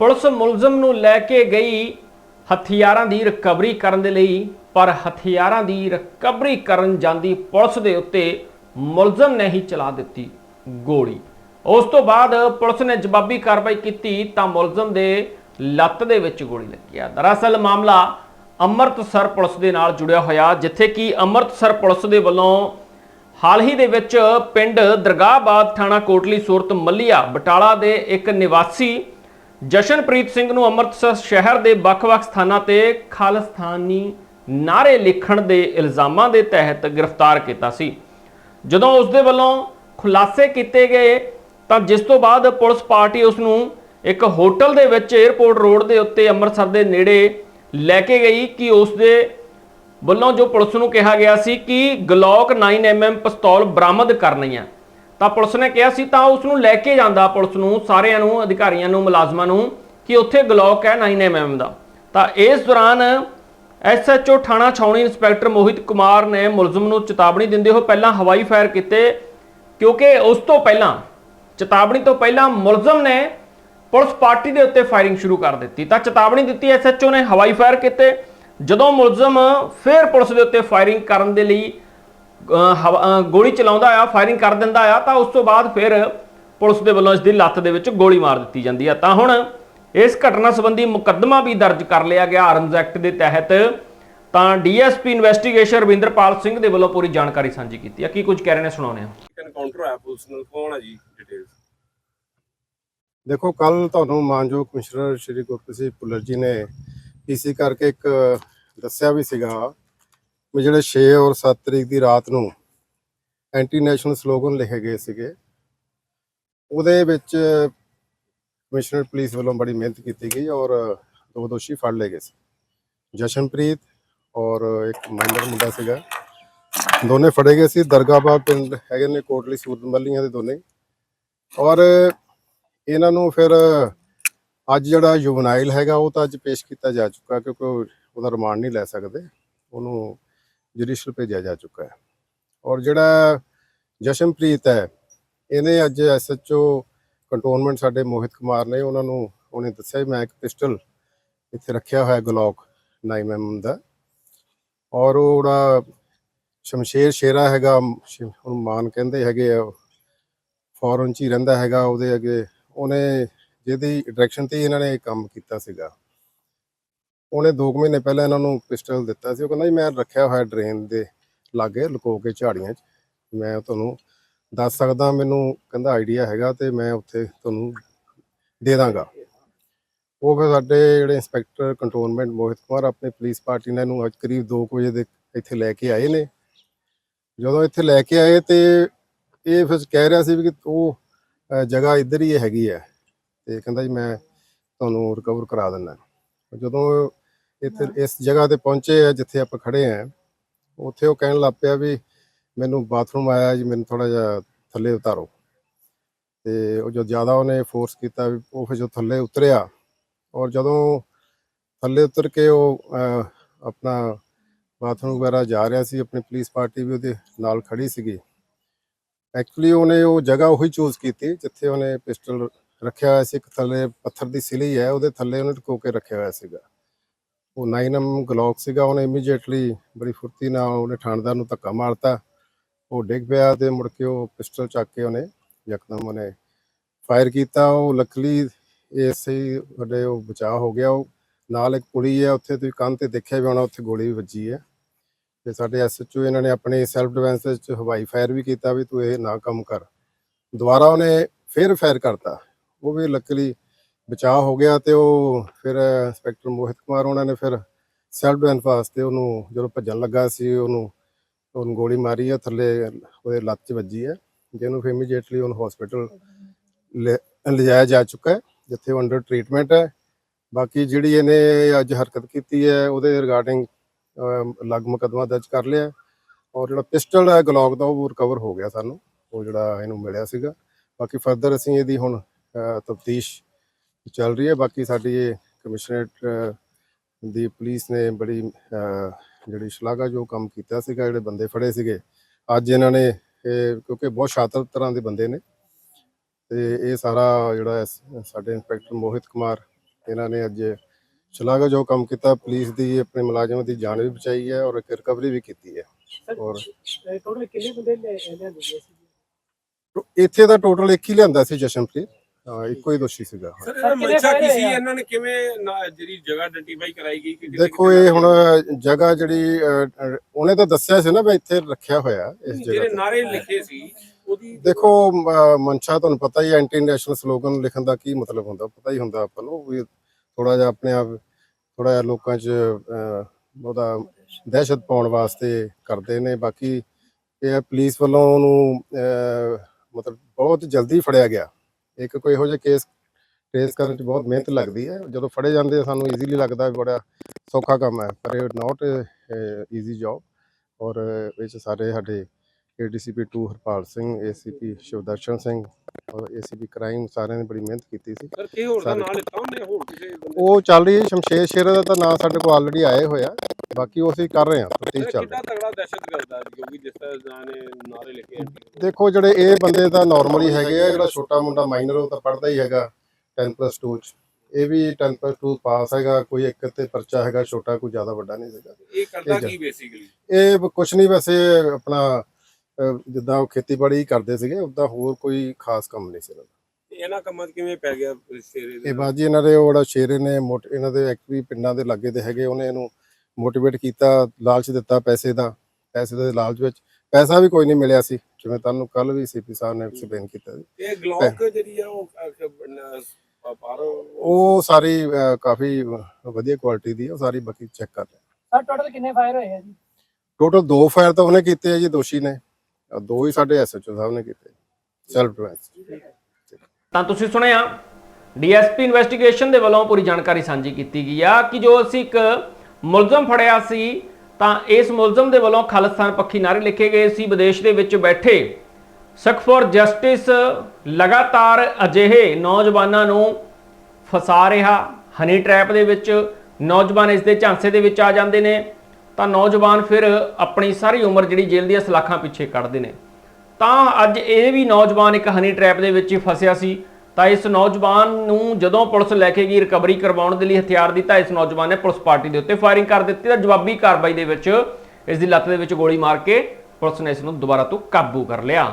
Police ਮੁਲਜ਼ਮ ਨੂੰ ਲੈ ਕੇ ਗਈ ਹਥਿਆਰਾਂ ਦੀ ਰਿਕਵਰੀ ਕਰਨ ਦੇ ਲਈ, ਪਰ ਹਥਿਆਰਾਂ ਦੀ ਰਿਕਵਰੀ ਕਰਨ ਜਾਂਦੀ ਪੁਲਿਸ ਦੇ ਉੱਤੇ ਮੁਲਜ਼ਮ ਨੇ ਹੀ ਚਲਾ ਦਿੱਤੀ ਗੋਲੀ। ਉਸ ਤੋਂ ਬਾਅਦ ਪੁਲਿਸ ਨੇ ਜਵਾਬੀ ਕਾਰਵਾਈ ਕੀਤੀ ਤਾਂ ਮੁਲਜ਼ਮ ਦੇ ਲੱਤ ਦੇ ਵਿੱਚ ਗੋਲੀ ਲੱਗੀ ਆ। ਦਰਅਸਲ ਮਾਮਲਾ ਅੰਮ੍ਰਿਤਸਰ ਪੁਲਿਸ ਦੇ ਨਾਲ ਜੁੜਿਆ ਹੋਇਆ, ਜਿੱਥੇ ਕਿ ਅੰਮ੍ਰਿਤਸਰ ਪੁਲਿਸ ਦੇ ਵੱਲੋਂ ਹਾਲ ਹੀ ਦੇ ਵਿੱਚ ਪਿੰਡ ਦਰਗਾਹਬਾਦ ਥਾਣਾ ਕੋਟਲੀ ਸੂਰਤ ਮੱਲੀਆ ਬਟਾਲਾ ਦੇ ਇੱਕ ਨਿਵਾਸੀ ਜਸ਼ਨਪ੍ਰੀਤ ਸਿੰਘ ਨੂੰ ਅੰਮ੍ਰਿਤਸਰ ਸ਼ਹਿਰ ਦੇ ਵੱਖ-ਵੱਖ ਸਥਾਨਾਂ ਤੇ ਖਾਲਿਸਤਾਨੀ ਨਾਰੇ ਲਿਖਣ ਦੇ ਇਲਜ਼ਾਮਾਂ ਦੇ ਤਹਿਤ ਗ੍ਰਿਫਤਾਰ ਕੀਤਾ ਸੀ। ਜਦੋਂ ਉਸ ਦੇ ਵੱਲੋਂ ਖੁਲਾਸੇ ਕੀਤੇ ਗਏ, ਤਾਂ ਜਿਸ ਤੋਂ ਬਾਅਦ ਪੁਲਿਸ ਪਾਰਟੀ ਉਸ ਨੂੰ ਇੱਕ ਹੋਟਲ ਦੇ ਵਿੱਚ 에ਅਰਪੋਰਟ ਰੋਡ ਦੇ ਉੱਤੇ ਅੰਮ੍ਰਿਤਸਰ ਦੇ ਨੇੜੇ ਲੈ ਕੇ ਗਈ ਕਿ ਉਸ ਦੇ ਵੱਲੋਂ ਜੋ ਪੁਲਿਸ ਨੂੰ ਕਿਹਾ ਗਿਆ ਸੀ ਕਿ ਗਲੌਕ 9mm ਪਿਸਤੌਲ ਬਰਾਮਦ ਕਰਨੀ ਹੈ ਤਾਂ ਪੁਲਿਸ ਨੇ ਕਿਹਾ ਸੀ ਤਾਂ ਉਸ ਨੂੰ ਲੈ ਕੇ ਜਾਂਦਾ ਪੁਲਿਸ ਨੂੰ, ਸਾਰਿਆਂ ਨੂੰ, ਅਧਿਕਾਰੀਆਂ ਨੂੰ, ਮੁਲਾਜ਼ਮਾਂ ਨੂੰ ਕਿ ਉੱਥੇ ਗਲੌਕ ਹੈ 9mm ਦਾ। ਤਾਂ ਇਸ ਦੌਰਾਨ ਐਸਐਚਓ ਥਾਣਾ ਛਾਉਣੀ ਇੰਸਪੈਕਟਰ ਮੋਹਿਤ ਕੁਮਾਰ ਨੇ ਮੁਲਜ਼ਮ ਨੂੰ ਚੇਤਾਵਨੀ ਦਿੰਦੇ ਹੋਏ ਪਹਿਲਾਂ ਹਵਾਈ ਫਾਇਰ ਕੀਤੇ ਕਿਉਂਕਿ ਉਸ ਤੋਂ ਪਹਿਲਾਂ, ਚੇਤਾਵਨੀ ਤੋਂ ਪਹਿਲਾਂ ਮੁਲਜ਼ਮ ਨੇ ਪੁਲਿਸ ਪਾਰਟੀ ਦੇ ਉੱਤੇ ਫਾਇਰਿੰਗ ਸ਼ੁਰੂ ਕਰ ਦਿੱਤੀ। ਤਾਂ ਚੇਤਾਵਨੀ ਦਿੱਤੀ ਐਸਐਚਓ ਨੇ ਹਵਾਈ ਫਾਇਰ ਕੀਤੇ। ਜਦੋਂ ਮੁਲਜ਼ਮ ਫਿਰ ਪੁਲਿਸ ਦੇ ਉੱਤੇ ਫਾਇਰਿੰਗ ਕਰਨ ਦੇ ਲਈ ਗੋਲੀ ਚਲਾਉਂਦਾ ਆ ਫਾਇਰਿੰਗ ਕਰ ਦਿੰਦਾ ਆ ਤਾਂ ਉਸ ਤੋਂ ਬਾਅਦ ਫਿਰ ਪੁਲਿਸ ਦੇ ਵੱਲੋਂ ਇਸ ਦੀ ਲੱਤ ਦੇ ਵਿੱਚ ਗੋਲੀ ਮਾਰ ਦਿੱਤੀ ਜਾਂਦੀ ਆ। ਤਾਂ ਹੁਣ ਇਸ ਘਟਨਾ ਸੰਬੰਧੀ ਮੁਕੱਦਮਾ ਵੀ ਦਰਜ ਕਰ ਲਿਆ ਗਿਆ ਆਰਮਜ਼ ਐਕਟ ਦੇ ਤਹਿਤ। ਤਾਂ ਡੀਐਸਪੀ ਇਨਵੈਸਟੀਗੇਸ਼ਨ ਰਵਿੰਦਰਪਾਲ ਸਿੰਘ ਦੇ ਵੱਲੋਂ ਪੂਰੀ ਜਾਣਕਾਰੀ ਸਾਂਝੀ ਕੀਤੀ ਆ। ਕੀ ਕੁਝ ਕਹਿ ਰਹੇ ਨੇ ਸੁਣਾਉਂਦੇ ਆ ਐਨਕਾਊਂਟਰ ਹੋਇਆ ਪੁਲਿਸ ਨਾਲ। ਕੌਣ ਹੈ ਜੀ ਡਿਟੇਲਸ ਦੇਖੋ ਕੱਲ ਤੁਹਾਨੂੰ ਮਾਨਯੋਗ ਕਮਿਸ਼ਨਰ ਸ਼੍ਰੀ ਗੁਰਪ੍ਰੀਤ ਸਿੰਘ ਭੁੱਲਰ ਜੀ ਨੇ ਪੀਸੀ ਕਰਕੇ ਇੱਕ ਦੱਸਿਆ ਵੀ ਸੀਗਾ ਜਿਹੜੇ 6 ਔਰ 7 ਤਰੀਕ ਦੀ ਰਾਤ ਨੂੰ ਐਂਟੀ ਨੈਸ਼ਨਲ ਸਲੋਗਨ ਲਿਖੇ ਗਏ ਸੀਗੇ, ਉਹਦੇ ਵਿੱਚ ਕਮਿਸ਼ਨਰ ਪੁਲਿਸ ਵੱਲੋਂ ਬੜੀ ਮਿਹਨਤ ਕੀਤੀ ਗਈ ਔਰ ਦੋ ਦੋਸ਼ੀ ਫੜ ਲਏ ਗਏ ਸੀ। ਜਸ਼ਨਪ੍ਰੀਤ ਔਰ ਇੱਕ ਮਾਈਨਰ ਮੁੰਡਾ ਸੀਗਾ, ਦੋਨੇ ਫੜੇ ਗਏ ਸੀ। ਦਰਗਾਬਾਦ ਪਿੰਡ ਹੈਗੇ ਨੇ, ਕੋਟਲੀ ਸੂਰਤ ਮੱਲੀਆਂ ਦੇ ਦੋਨੇ। ਔਰ ਇਹਨਾਂ ਨੂੰ ਫਿਰ ਅੱਜ ਜਿਹੜਾ ਜੁਵਨਾਈਲ ਹੈਗਾ, ਉਹ ਤਾਂ ਅੱਜ ਪੇਸ਼ ਕੀਤਾ ਜਾ ਚੁੱਕਾ ਕਿਉਂਕਿ ਉਹਦਾ ਰਿਮਾਂਡ ਨਹੀਂ ਲੈ ਸਕਦੇ। ਉਹਨੂੰ ਜੁਡੀਸ਼ਲ ਭੇਜਿਆ ਜਾ ਚੁੱਕਾ ਹੈ। ਔਰ ਜਿਹੜਾ ਜਸ਼ਨਪ੍ਰੀਤ ਹੈ, ਇਹਨੇ ਅੱਜ ਐਸਐਚਓ ਕੰਟੋਨਮੈਂਟ ਸਾਡੇ ਮੋਹਿਤ ਕੁਮਾਰ ਨੇ ਉਹਨਾਂ ਨੂੰ, ਉਹਨੇ ਦੱਸਿਆ ਮੈਂ ਇੱਕ ਪਿਸਟਲ ਇੱਥੇ ਰੱਖਿਆ ਹੋਇਆ ਗਲੋਕ 9mm ਦਾ। ਔਰ ਉਹ ਜਿਹੜਾ ਸ਼ਮਸ਼ੇਰ ਸ਼ੇਰਾ ਹੈਗਾ ਸ਼- ਉਹਨੂੰ ਮਾਨ ਕਹਿੰਦੇ ਹੈਗੇ ਆ, ਫੋਰਨ ਚ ਹੀ ਰਹਿੰਦਾ ਹੈਗਾ ਉਹਦੇ ਅੱਗੇ। ਉਹਨੇ ਜਿਹਦੀ ਡਾਇਰੈਕਸ਼ਨ ਤੇ ਹੀ ਇਹਨਾਂ ਨੇ ਕੰਮ ਕੀਤਾ ਸੀਗਾ। ਉਹਨੇ 2 ਮਹੀਨੇ ਪਹਿਲਾਂ ਇਹਨਾਂ ਨੂੰ ਪਿਸਟਲ ਦਿੱਤਾ ਸੀ। ਉਹ ਕਹਿੰਦਾ ਜੀ, ਮੈਂ ਰੱਖਿਆ ਹੋਇਆ ਡਰੇਨ ਦੇ ਲਾਗੇ ਲੁਕੋ ਕੇ ਝਾੜੀਆਂ 'ਚ। ਮੈਂ ਤੁਹਾਨੂੰ ਦੱਸ ਸਕਦਾ, ਮੈਨੂੰ ਕਹਿੰਦਾ ਆਈਡੀਆ ਹੈਗਾ ਤੇ ਮੈਂ ਉੱਥੇ ਤੁਹਾਨੂੰ ਦੇ ਦਾਂਗਾ। ਉਹ ਫਿਰ ਸਾਡੇ ਜਿਹੜੇ ਇੰਸਪੈਕਟਰ ਕੰਟਰੋਲਮੈਂਟ ਮੋਹਿਤ ਕੁਮਾਰ ਆਪਣੀ ਪੁਲਿਸ ਪਾਰਟੀ ਨੇ ਇਹਨੂੰ ਅੱਜ ਕਰੀਬ 2 ਵਜੇ ਦੇ ਇੱਥੇ ਲੈ ਕੇ ਆਏ ਨੇ। ਜਦੋਂ ਇੱਥੇ ਲੈ ਕੇ ਆਏ ਤੇ ਇਹ ਫਿਰ ਕਹਿ ਰਿਹਾ ਸੀ ਵੀ ਕਿ ਉਹ ਜਗ੍ਹਾ ਇੱਧਰ ਹੀ ਹੈਗੀ ਹੈ। ਤੇ ਕਹਿੰਦਾ ਜੀ, ਮੈਂ ਤੁਹਾਨੂੰ ਰਿਕਵਰ ਕਰਾ ਦਿੰਦਾ। ਜਦੋਂ ਇੱਥੇ ਇਸ ਜਗ੍ਹਾ ਤੇ ਪਹੁੰਚੇ ਆ ਜਿੱਥੇ ਆਪਾਂ ਖੜੇ ਆ। ਉੱਥੇ ਉਹ ਕਹਿਣ ਲੱਗ ਪਿਆ ਵੀ ਮੈਨੂੰ ਬਾਥਰੂਮ ਆਇਆ ਜੀ ਮੈਨੂੰ ਥੋੜਾ ਜਿਹਾ ਥੱਲੇ ਉਤਾਰੋ। ਤੇ ਉਹ ਜੋ ਜ਼ਿਆਦਾ ਉਹਨੇ ਫੋਰਸ ਕੀਤਾ ਵੀ ਉਹ ਫਿਰ ਜੋ ਥੱਲੇ ਉਤਰਿਆ ਔਰ ਜਦੋਂ ਥੱਲੇ ਉਤਰ ਕੇ ਉਹ ਆਪਣਾ ਬਾਥਰੂਮ ਵਗੈਰਾ ਜਾ ਰਿਹਾ ਸੀ ਆਪਣੀ ਪੁਲਿਸ ਪਾਰਟੀ ਵੀ ਉਹਦੇ ਨਾਲ ਖੜੀ ਸੀਗੀ। ਐਕਚੁਅਲੀ ਉਹਨੇ ਉਹ ਜਗ੍ਹਾ ਉਹੀ ਚੂਜ਼ ਕੀਤੀ ਜਿੱਥੇ ਉਹਨੇ ਪਿਸਟਲ ਰੱਖਿਆ ਹੋਇਆ ਸੀ ਇੱਕ ਥੱਲੇ ਪੱਥਰ ਦੀ ਸਿਲੀ ਹੈ ਉਹਦੇ ਥੱਲੇ ਉਹਨੇ ਟਕੋ ਕੇ ਰੱਖਿਆ ਹੋਇਆ ਸੀਗਾ। ਉਹ 9M ਗਲੌਕ ਸੀਗਾ, ਉਹਨੇ ਇਮੀਡੀਏਟਲੀ ਬੜੀ ਫੁਰਤੀ ਨਾਲ ਉਹਨੇ ਠਾਣਦਾਰ ਨੂੰ ਧੱਕਾ ਮਾਰਤਾ। ਉਹ ਡਿੱਗ ਪਿਆ ਤੇ ਮੁੜ ਕੇ ਉਹ ਪਿਸਟਲ ਚੱਕ ਕੇ ਉਹਨੇ ਯਕਦਮ ਉਹਨੇ ਫਾਇਰ ਕੀਤਾ। ਉਹ ਲੱਕਲੀ ਇਸੇ ਹੀ ਵੱਡੇ ਉਹ ਬਚਾਅ ਹੋ ਗਿਆ। ਉਹ ਨਾਲ ਇੱਕ ਕੁੜੀ ਹੈ, ਉੱਥੇ ਤੁਸੀਂ ਕੰਨ ਤੇ ਦੇਖਿਆ ਵੀ ਹੋਣਾ, ਉੱਥੇ ਗੋਲੀ ਵੀ ਵੱਜੀ ਹੈ। ਤੇ ਸਾਡੇ ਐਸਐਚਓ ਇਹਨਾਂ ਨੇ ਆਪਣੇ ਸੈਲਫ ਡਿਫੈਂਸ ਵਿੱਚ ਹਵਾਈ ਫਾਇਰ ਵੀ ਕੀਤਾ ਵੀ ਤੂੰ ਇਹ ਨਾ ਕੰਮ ਕਰ। ਦੁਬਾਰਾ ਉਹਨੇ ਫਿਰ ਫਾਇਰ ਕਰਤਾ। ਉਹ ਵੀ ਲੱਕਲੀ ਬਚਾਅ ਹੋ ਗਿਆ ਤੇ ਉਹ ਫਿਰ ਇੰਸਪੈਕਟਰ ਮੋਹਿਤ ਕੁਮਾਰ ਉਹਨਾਂ ਨੇ ਫਿਰ ਸੈਲਫ ਡਿਫੈਂਸ ਵਾਸਤੇ ਉਹਨੂੰ ਜਦੋਂ ਭੱਜਣ ਲੱਗਾ ਸੀ, ਉਹਨੂੰ ਉਹਨੂੰ ਗੋਲੀ ਮਾਰੀ ਹੈ ਥੱਲੇ ਉਹਦੇ ਲੱਤ 'ਚ ਵੱਜੀ ਹੈ ਜਿਹਨੂੰ ਫਿਰ ਇਮੀਡੀਏਟਲੀ ਉਹਨੂੰ ਹਸਪੀਟਲ ਲਿਜਾਇਆ ਜਾ ਚੁੱਕਾ ਹੈ, ਜਿੱਥੇ ਉਹ ਅੰਡਰ ਟ੍ਰੀਟਮੈਂਟ ਹੈ। ਬਾਕੀ ਜਿਹੜੀ ਇਹਨੇ ਅੱਜ ਹਰਕਤ ਕੀਤੀ ਹੈ, ਉਹਦੇ ਰਿਗਾਰਡਿੰਗ ਅਲੱਗ ਮੁਕੱਦਮਾ ਦਰਜ ਕਰ ਲਿਆ। ਔਰ ਜਿਹੜਾ ਪਿਸਟਲ ਹੈ ਗਲੌਕ ਦਾ ਉਹ ਰਿਕਵਰ ਹੋ ਗਿਆ ਸਾਨੂੰ, ਉਹ ਜਿਹੜਾ ਇਹਨੂੰ ਮਿਲਿਆ ਸੀਗਾ। ਬਾਕੀ ਫਰਦਰ ਅਸੀਂ ਇਹਦੀ ਹੁਣ ਤਫਤੀਸ਼ ਚੱਲ ਰਹੀ ਹੈ। ਬਾਕੀ ਸਾਡੀ ਇਹ ਕਮਿਸ਼ਨਰੇਟ ਦੀ ਪੁਲਿਸ ਨੇ ਬੜੀ ਜਿਹੜੀ ਸ਼ਲਾਘਾ ਜੋ ਕੰਮ ਕੀਤਾ ਸੀਗਾ ਜਿਹੜੇ ਬੰਦੇ ਫੜੇ ਸੀਗੇ। ਅੱਜ ਇਹਨਾਂ ਨੇ ਕਿਉਂਕਿ ਬਹੁਤ ਸ਼ਾਤਰ ਤਰ੍ਹਾਂ ਦੇ ਬੰਦੇ ਨੇ। ਤੇ ਇਹ ਸਾਰਾ ਜਿਹੜਾ ਸਾਡੇ ਇੰਸਪੈਕਟਰ ਮੋਹਿਤ ਕੁਮਾਰ ਇਹਨਾਂ ਨੇ ਅੱਜ ਸ਼ਲਾਘਾ ਜੋ ਕੰਮ ਕੀਤਾ। ਪੁਲਿਸ ਦੀ ਆਪਣੇ ਮੁਲਾਜ਼ਮਾਂ ਦੀ ਜਾਨ ਵੀ ਬਚਾਈ ਹੈ ਔਰ ਇੱਕ ਰਿਕਵਰੀ ਵੀ ਕੀਤੀ ਹੈ। ਔਰ ਟੋਟਲ ਕਿੰਨੇ ਬੰਦੇ ਲੈ ਲਿਆਂਦੇ ਸੀ? ਇੱਥੇ ਦਾ ਟੋਟਲ ਇੱਕ ਹੀ ਲਿਆਂਦਾ ਸੀ ਜਸ਼ਨਪ੍ਰੀਤ। ਹਾਂ ਇੱਕੋ ਹੀ ਦੋਸ਼ੀ ਸੀਗਾ ਸਰ ਇਹਦਾ ਮਨਸ਼ਾ ਕੀ ਸੀ? ਇਹਨਾਂ ਨੇ ਕਿਵੇਂ ਨਾ- ਜਿਹੜੀ ਜਗ੍ਹਾ ਆਇਡੈਂਟੀਫਾਈ ਕਰਾਈ ਗਈ ਕਿ ਕਿਤੇ- ਦੇਖੋ ਇਹ ਹੁਣ ਜਗ੍ਹਾ ਜਿਹੜੀ ਉਹਨੇ ਤਾਂ ਦੱਸਿਆ ਸੀ ਨਾ ਵੀ ਇੱਥੇ ਰੱਖਿਆ ਹੋਇਆ ਇਸ ਜਗ੍ਹਾ ਜਿਹੜੇ ਤੇ। ਨਾਰੇ ਲਿਖੇ ਸੀ ਉਹਦੀ ਦੇਖੋ ਮਨਸ਼ਾ ਤੁਹਾਨੂੰ ਪਤਾ ਹੀ ਐਂਟੀ ਨੈਸ਼ਨਲ ਸਲੋਗਨ ਲਿਖਣ ਦਾ ਕੀ ਮਤਲਬ ਹੁੰਦਾ? ਪਤਾ ਹੀ ਹੁੰਦਾ ਆਪਾਂ ਨੂੰ ਵੀ ਥੋੜਾ ਜਿਹਾ ਆਪਣੇ ਆਪ ਥੋੜਾ ਜਿਹਾ ਲੋਕਾਂ 'ਚ ਉਹਦਾ ਦਹਿਸ਼ਤ ਪਾਉਣ ਵਾਸਤੇ ਕਰਦੇ ਨੇ। ਬਾਕੀ ਇਹ ਪੁਲਿਸ ਵੱਲੋਂ ਉਹਨੂੰ ਮਤਲਬ ਬਹੁਤ ਜਲਦੀ ਫੜਿਆ ਗਿਆ। ਇੱਕ ਕੋਈ ਇਹੋ ਜਿਹਾ ਕੇਸ ਟ੍ਰੇਸ ਕਰਨ 'ਚ ਬਹੁਤ ਮਿਹਨਤ ਲੱਗਦੀ ਹੈ। ਜਦੋਂ ਫੜੇ ਜਾਂਦੇ ਸਾਨੂੰ ਈਜ਼ੀਲੀ ਲੱਗਦਾ ਬੜਾ ਸੌਖਾ ਕੰਮ ਹੈ ਪਰ ਇਹ ਨਾਟ ਈਜ਼ੀ ਜੌਬ ਔਰ ਵਿੱਚ ਸਾਰੇ ਸਾਡੇ ਏਡੀਸੀਪੀ 2 ਹਰਪਾਲ ਸਿੰਘ ਏਸੀਪੀ ਸ਼ਿਵਦਰਸ਼ਨ ਸਿੰਘ ਔਰ ਏਸੀਪੀ ਕ੍ਰਾਈਮ ਸਾਰਿਆਂ ਨੇ ਬੜੀ ਮਿਹਨਤ ਕੀਤੀ ਸੀ। ਸਰ ਕੀ ਹੋਰ ਦਾ। ਨਾਂ ਲਿੱਤਾ ਉਹਨੇ? ਹੋਰ ਕਿਸੇ ਉਹ ਚੱਲ ਰਹੀ ਹੈ ਸ਼ਮਸ਼ੇਰ ਸ਼ੇਰ ਦਾ ਤਾਂ ਨਾਂ ਸਾਡੇ ਕੋਲ ਆਲਰੇਡੀ ਆਏ ਹੋਇਆ ਬਾਕੀ ਉਹ ਅਸੀਂ ਕਰ ਰਹੇ ਹਾਂ ਸਰ ਚੱਲ ਰਹੀ ਕਿੰਨਾ ਤਗੜਾ ਦਹਿਸ਼ਤ ਕਰਦਾ ਜੀ ਕਿਉਂਕਿ ਜਿਸ ਤਰ੍ਹਾਂ ਨੇ ਨਾਰੇ ਲਿਖੇ ਆ ਦੇਖੋ ਜਿਹੜੇ ਇਹ ਬੰਦੇ ਤਾਂ ਨਾਰਮਲੀ ਹੈਗੇ ਆ ਜਿਹੜਾ ਛੋਟਾ ਮੁੰਡਾ ਮਾਈਨਰ ਉਹ ਤਾਂ ਪੜਦਾ ਹੀ ਹੈਗਾ 10+2 ਚ। ਇਹ ਵੀ 10+2 ਪਾਸ ਹੈਗਾ ਕੋਈ ਇੱਕ ਤੇ ਪਰਚਾ ਹੈਗਾ ਛੋਟਾ ਕੋਈ ਜ਼ਿਆਦਾ ਵੱਡਾ ਨਹੀਂ ਹੈਗਾ ਇਹ ਕਰਦਾ ਕੀ ਬੇਸਿਕਲੀ ਇਹ ਕੁਛ ਨਹੀਂ ਵੈਸੇ ਆਪਣਾ ਅਹ, ਜਿੱਦਾਂ ਉਹ ਖੇਤੀਬਾੜੀ ਕਰਦੇ ਸੀਗੇ ਉਦਾਂ ਹੋਰ ਕੋਈ ਖਾਸ ਕੰਮ ਨਹੀਂ ਸੀ ਇਹਨਾਂ ਦਾ। ਇਹਨਾਂ ਕੰਮਾਂ 'ਚ ਕਿਵੇਂ ਪੈ ਗਿਆ ਸ਼ੇਰੇ ਦੇ ਇਹ ਬਾਜੀ ਇਹਨਾਂ ਦੇ ਉਹ ਜਿਹੜਾ ਸ਼ੇਰੇ ਨੇ ਮੋਟ ਇਹਨਾਂ ਦੇ ਐਕਚੁਅਲੀ ਪਿੰਡਾਂ ਦੇ ਲਾਗੇ ਦੇ ਹੈਗੇ ਉਹਨੇ ਇਹਨੂੰ ਮੋਟੀਵੇਟ ਕੀਤਾ ਲਾਲਚ ਦਿੱਤਾ ਪੈਸੇ ਦਾ ਪੈਸੇ ਦੇ ਲਾਲਚ ਵਿੱਚ ਪੈਸਾ ਵੀ ਕੋਈ ਨਹੀਂ ਮਿਲਿਆ ਸੀ। ਜਿਵੇਂ ਤੁਹਾਨੂੰ ਕੱਲ ਵੀ ਸੀਪੀ ਸਾਹਿਬ ਨੇ ਐਕਸਪਲੇਨ ਕੀਤਾ ਸੀ। ਇਹ ਗਲੌਕ ਜਿਹੜੀ ਆ ਉਹ ਉਹ ਸਾਰੀ ਅਹ, ਕਾਫੀ ਵਧੀਆ ਕੁਆਲਿਟੀ ਦੀ ਹੈ ਉਹ ਸਾਰੀ ਬਾਕੀ ਚੈੱਕ ਕਰ ਰਹੇ ਸਰ ਟੋਟਲ ਕਿੰਨੇ ਫਾਇਰ ਹੋਏ ਆ ਜੀ? ਟੋਟਲ ਦੋ ਫਾਇਰ ਤਾਂ ਉਹਨੇ ਕੀਤੇ ਆ ਜੀ ਦੋਸ਼ੀ ਨੇ। ਅਹ, ਦੋ ਹੀ ਸਾਡੇ ਐਸਐਚਓ ਸਾਹਿਬ ਨੇ ਕੀਤੇ। ਸੈਲਫ ਡਿਫੈਂਸ ਤਾਂ ਤੁਸੀਂ ਸੁਣਿਆ ਡੀਐਸਪੀ ਇਨਵੈਸਟੀਗੇਸ਼ਨ ਦੇ ਵੱਲੋਂ ਪੂਰੀ ਜਾਣਕਾਰੀ ਸਾਂਝੀ ਕੀਤੀ ਗਈ ਆ ਕਿ ਜੋ ਅਸੀਂ ਇੱਕ ਮੁਲਜ਼ਮ ਫੜਿਆ ਸੀ, ਤਾਂ ਇਸ ਮੁਲਜ਼ਮ ਦੇ ਵੱਲੋਂ ਖਾਲਿਸਤਾਨ ਪੱਖੀ ਨਾਰੇ ਲਿਖੇ ਗਏ ਸੀ। ਵਿਦੇਸ਼ ਦੇ ਵਿੱਚ ਬੈਠੇ ਸਖ ਫॉर ਜਸਟਿਸ ਲਗਾਤਾਰ ਅਜਿਹੇ ਨੌਜਵਾਨਾਂ ਨੂੰ ਫਸਾ ਰਿਹਾ। ਹਨੀ ਟ੍ਰੈਪ ਦੇ ਵਿੱਚ ਨੌਜਵਾਨ ਇਸ ਦੇ ਝਾਂਸੇ ਦੇ ਵਿੱਚ ਆ ਜਾਂਦੇ ਨੇ, ਤਾਂ ਨੌਜਵਾਨ ਫਿਰ ਆਪਣੀ ਸਾਰੀ ਉਮਰ ਜਿਹੜੀ ਜੇਲ੍ਹ ਦੀਆਂ ਸਲਾਖਾਂ ਪਿੱਛੇ ਕੱਢਦੇ ਨੇ। ਤਾਂ ਅੱਜ ਇਹ ਵੀ ਨੌਜਵਾਨ ਇੱਕ ਹਨੀ ਟ੍ਰੈਪ ਦੇ ਵਿੱਚ ਹੀ ਫਸਿਆ ਸੀ। ਤਾਂ ਇਸ ਨੌਜਵਾਨ ਨੂੰ ਜਦੋਂ ਪੁਲਿਸ ਲੈ ਕੇ ਗਈ ਰਿਕਵਰੀ ਕਰਵਾਉਣ ਦੇ ਲਈ ਹਥਿਆਰ ਦਿੱਤਾ, ਇਸ ਨੌਜਵਾਨ ਨੇ ਪੁਲਿਸ ਪਾਰਟੀ ਦੇ ਉੱਤੇ ਫਾਇਰਿੰਗ ਕਰ ਦਿੱਤੀ ਤਾਂ ਜਵਾਬੀ ਕਾਰਵਾਈ ਦੇ ਵਿੱਚ ਇਸ ਦੀ ਲੱਤ ਦੇ ਵਿੱਚ ਗੋਲੀ ਮਾਰ ਕੇ ਪੁਲਿਸ ਨੇ ਇਸ ਨੂੰ ਦੁਬਾਰਾ ਤੋਂ ਕਾਬੂ ਕਰ ਲਿਆ।